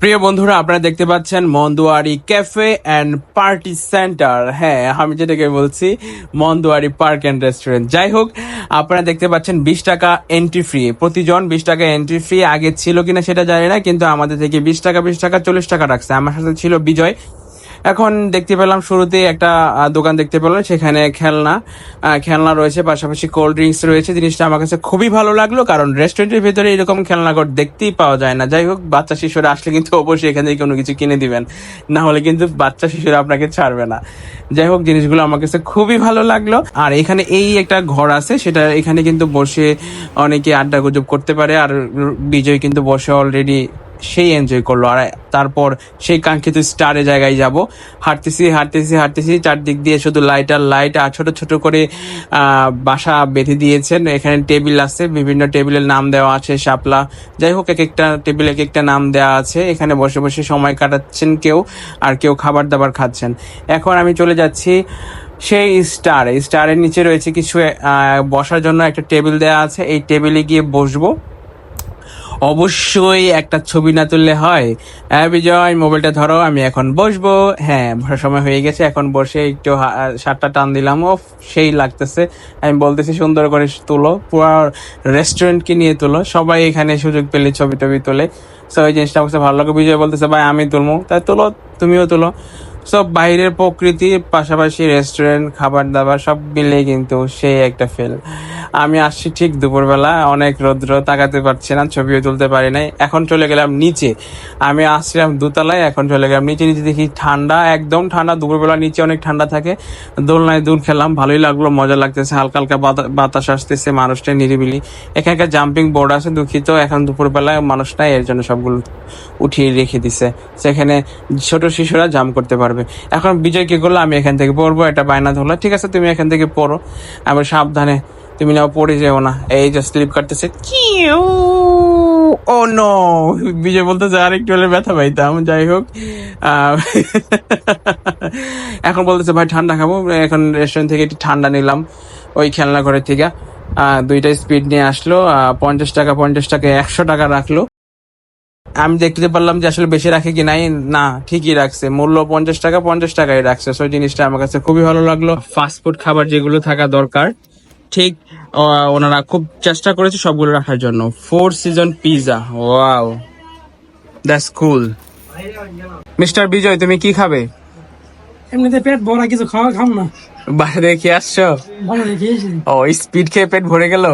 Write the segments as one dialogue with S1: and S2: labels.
S1: প্রিয় বন্ধুরা, আপনারা দেখতে পাচ্ছেন Manduari cafe and party centre. হ্যাঁ আমি যেটাকে বলছি, মন্দুয়ারি পার্ক অ্যান্ড রেস্টুরেন্ট যাই হোক, আপনারা দেখতে পাচ্ছেন বিশ টাকা এন্ট্রি ফ্রি প্রতিজন বিশ টাকা এন্ট্রি ফ্রি আগে ছিল কিনা সেটা জানি না, কিন্তু আমাদের থেকে বিশ টাকা বিশ টাকা, চল্লিশ টাকা রাখছে। আমার সাথে ছিল বিজয়। এখন দেখতে পেলাম শুরুতে একটা দোকান দেখতে পেলাম, সেখানে খেলনা খেলনা রয়েছে, পাশাপাশি কোল্ড ড্রিঙ্কস রয়েছে। জিনিসটা আমার কাছে খুবই ভালো লাগল, কারণ রেস্টুরেন্টের ভিতরে এরকম খেলনা খেলনাঘর দেখতেই পাওয়া যায় না। যাই হোক, বাচ্চা শিশুরা আসলে কিন্তু অবশ্যই এখান থেকে কোনো কিছু কিনে দিবেন। না হলে কিন্তু বাচ্চা শিশুরা আপনাকে ছাড়বে না। যাই হোক, জিনিসগুলো আমার কাছে খুবই ভালো লাগল। আর এখানে এই একটা ঘর আছে, সেটা এখানে কিন্তু বসে অনেকে আড্ডা গুজব করতে পারে, আর বিজয় কিন্তু বসে অলরেডি সেই এনজয় করল। আর তারপর সেই কাঙ্ক্ষিত স্টারে জায়গায় যাব। হাঁটতেছি হাঁটতেছি হাঁটতেছি, চারদিক দিয়ে শুধু লাইট আর লাইট আর ছোট ছোট করে বাসা বেঁধে দিয়েছেন। এখানে টেবিল আছে, বিভিন্ন টেবিলের নাম দেওয়া আছে, শাপলা। যাই হোক, এক একটা টেবিল এক একটা নাম দেওয়া আছে। এখানে বসে বসে সময় কাটাচ্ছেন কেউ, আর কেউ খাবার দাবার খাচ্ছেন। এখন আমি চলে যাচ্ছি সেই স্টার স্টারের নিচে রয়েছে কিছু বসার জন্য একটা টেবিল দেওয়া আছে। এই টেবিলে গিয়ে বসবো। অবশ্যই একটা ছবি না তুললে হয়। হ্যাঁ বিজয়, মোবাইলটা ধরো, আমি এখন বসবো। হ্যাঁ বসার সময় হয়ে গেছে, এখন বসে একটু শার্টটা টান দিলাম। ও সেই লাগতেছে। আমি বলতেছি, সুন্দর করে তুলো, পুরো রেস্টুরেন্টকে নিয়ে তুলো। সবাই এখানে সুযোগ পেলে ছবি টবি তোলে। সো ওই জিনিসটা আমার ভালো লাগে। বিজয় বলতেছে, ভাই, আমি তুলবো তাই তুলো, তুমিও তুলো। সব বাইরের প্রকৃতি, পাশাপাশি রেস্টুরেন্ট খাবার দাবার সব মিলে কিন্তু সেই একটা ফেল আমি আসছি ঠিক দুপুরবেলা, অনেক রৌদ্র, তাকাতে পারছি না, ছবিও তুলতে পারি নাই। এখন চলে গেলাম নিচে। আমি আসছিলাম দোতলায়, এখন চলে গেলাম নিচে। নিচে দেখি ঠান্ডা, একদম ঠান্ডা, দুপুরবেলা নিচে অনেক ঠান্ডা থাকে। দোলনায় দূর খেলাম, ভালোই লাগল, মজা লাগতেছে, হালকা হালকা বাতা- বাতাস আসতেছে মানুষটা নিরিবিলি। এখানকার জাম্পিং বোর্ড আছে, দুঃখিত, এখন দুপুরবেলায় মানুষ নাই, এর জন্য সবগুলো উঠিয়ে রেখে দিছে। সেখানে ছোট শিশুরা জাম্প করতে পারবে। এখন বিজয় কি করল? আমি এখান থেকে পড়ব, এটা বায়না ধরলো। ঠিক আছে, তুমি এখান থেকে পড়ো। আবার সাবধানে, তুমি নাও পড়ে যেও না। এই যে স্লিপ কাটতেছে। ও নো! বিজয় বলতেছে, আর একটু হলে ব্যথা পাইতাম। যাই হোক এখন বলতেছে, ভাই, ঠান্ডা খাব। এখন রেস্টুরেন্ট থেকে একটু ঠান্ডা নিলাম, ওই খেলনা ঘরের থেকে। দুইটা স্পিড নিয়ে আসলো পঞ্চাশ টাকা পঞ্চাশ টাকা, একশো টাকা রাখল। আমি দেখতে পারলাম যে আসলে বেশি রাখে কি নাই? না ঠিকই রাখছে। মূল্য পঞ্চাশ টাকা পঞ্চাশ টাকাই রাখছে। সো জিনিসটা আমার কাছে খুবই ভালো লাগল। ফাস্ট ফুড খাবার যেগুলো থাকা দরকার ঠিক ওনারা খুব চেষ্টা করেছে সবগুলো রাখার জন্য। Four season pizza wow that's cool mister Bijoy তুমি কি খাবে?
S2: এমনিতে পেট ভরা কিছু খাওয়া খাম না।
S1: বাইরে খেয়ে আসছো? ও স্পিড খেয়ে পেট ভরে গেল?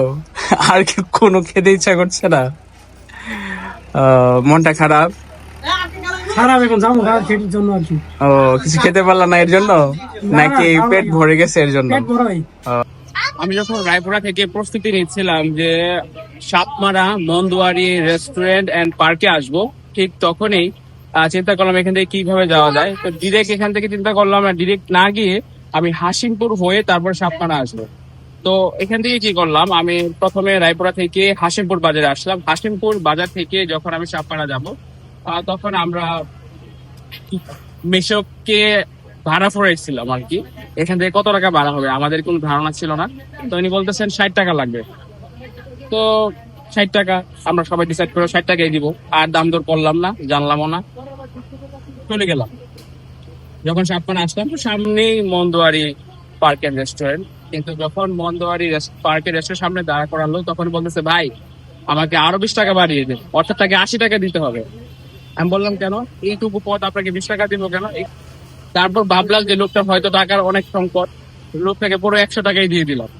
S1: আর কি কোনো খেতে ইচ্ছা করছে না? মনটা খারাপ?
S2: খারাপ এখন যাব খেটির জন্য আর কি।
S1: ও কিছু খেতে পারলা না এর জন্য? নাকি পেট ভরে গেছে এর জন্য?
S3: আমি যখন রায়পুরা থেকে প্রস্তুতি নিচ্ছিলাম যে সাপমারা মন্দুয়ারি রেস্টুরেন্ট এন্ড পার্কে আসব ঠিক তখনই আহ, চিন্তা করলাম এখান থেকে কীভাবে যাওয়া যায়। তো ডিরেক্ট এখান থেকে চিন্তা করলাম না ডিরেক্ট না গিয়ে আমি হাসিমপুর হয়ে তারপর সাপমারা আসব। তো এখান থেকে কি করলাম? আমি প্রথমে রায়পুরা থেকে হাসিমপুর বাজারে আসলাম। হাসিমপুর বাজার থেকে যখন আমি সাপমারা যাব তখন আমরা মেশককে ভাড়া পড়েছিলাম আর কি এখান থেকে কত টাকা ভাড়া হবে? আমাদের কোনো ধারণা ছিল না। তো উনি বলতেছেন, ষাট টাকা লাগবে। তো ষাট টাকা, আমরা সবাই ডিসাইড করে ষাট টাকাই দিব। আর দাম দর করলাম না, জানলামও না। চলে গেলাম। যখন সাপমান আসলাম, তো সামনেই মন্দোয়ারি পার্ক এন্ড রেস্টুরেন্ট। কিন্তু যখন মন্দোয়ারি পার্ক রেস্টুরেন্ট সামনে দাঁড়া করালো, তখন বলতেছে, ভাই, আমাকে আরও বিশ টাকা বাড়িয়ে দেন অর্থাৎ তাকে আশি টাকা দিতে হবে। আমি বললাম, কেন? এইটুকু পথ আপনাকে বিশ টাকা দিব কেন? তারপর ভাবলাম যে লোকটা হয়তো টাকার অনেক সংকট। লোকটাকে পুরো একশো টাকাই দিয়ে দিলাম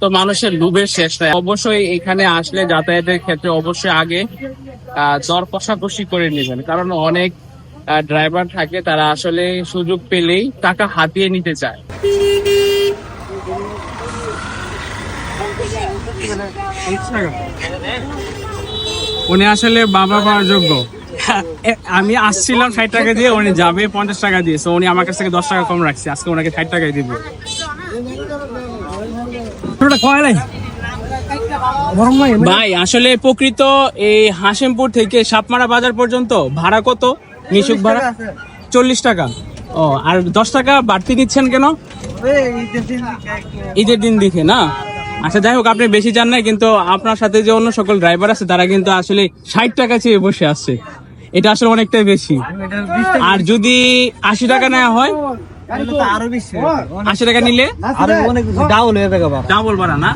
S3: তো মানুষের লোভের শেষ নাই। অবশ্যই এখানে আসলে যাতায়াতের ক্ষেত্রে অবশ্যই আগে দর কষাকষি করে নেবেন। কারণ অনেক ড্রাইভার থাকে তারা আসলে সুযোগ পেলেই টাকা হাতিয়ে নিতে চায়।
S2: উনি আসলে বাবা পাওয়ার যোগ্য। আমি আসছিলাম ষাট টাকা দিয়ে উনি যাবে পঞ্চাশ টাকা দিয়ে। উনি আমার কাছ থেকে দশ টাকা কম রাখছে। আজকে ওনাকে ষাট টাকাই দিব।
S1: ভাই আসলে প্রকৃত এই হাসিমপুর থেকে সাপমারা বাজার পর্যন্ত ভাড়া কত? নিশুক ভাড়া? চল্লিশ টাকা ও আর দশ টাকা বাড়তি দিচ্ছেন কেন? ঈদের দিন দেখে না? আচ্ছা যাই হোক আপনি বেশি চান না কিন্তু আপনার সাথে যে অন্য সকল ড্রাইভার আছে তারা কিন্তু আসলে ষাট টাকা চেয়ে বসে আছে। এটা আসলে অনেকটাই বেশি। আর যদি আশি টাকা নেওয়া হয়? আশি টাকা নিলে?
S4: ডাউন হয়ে যাবে
S1: ডাবল ভাড়া না?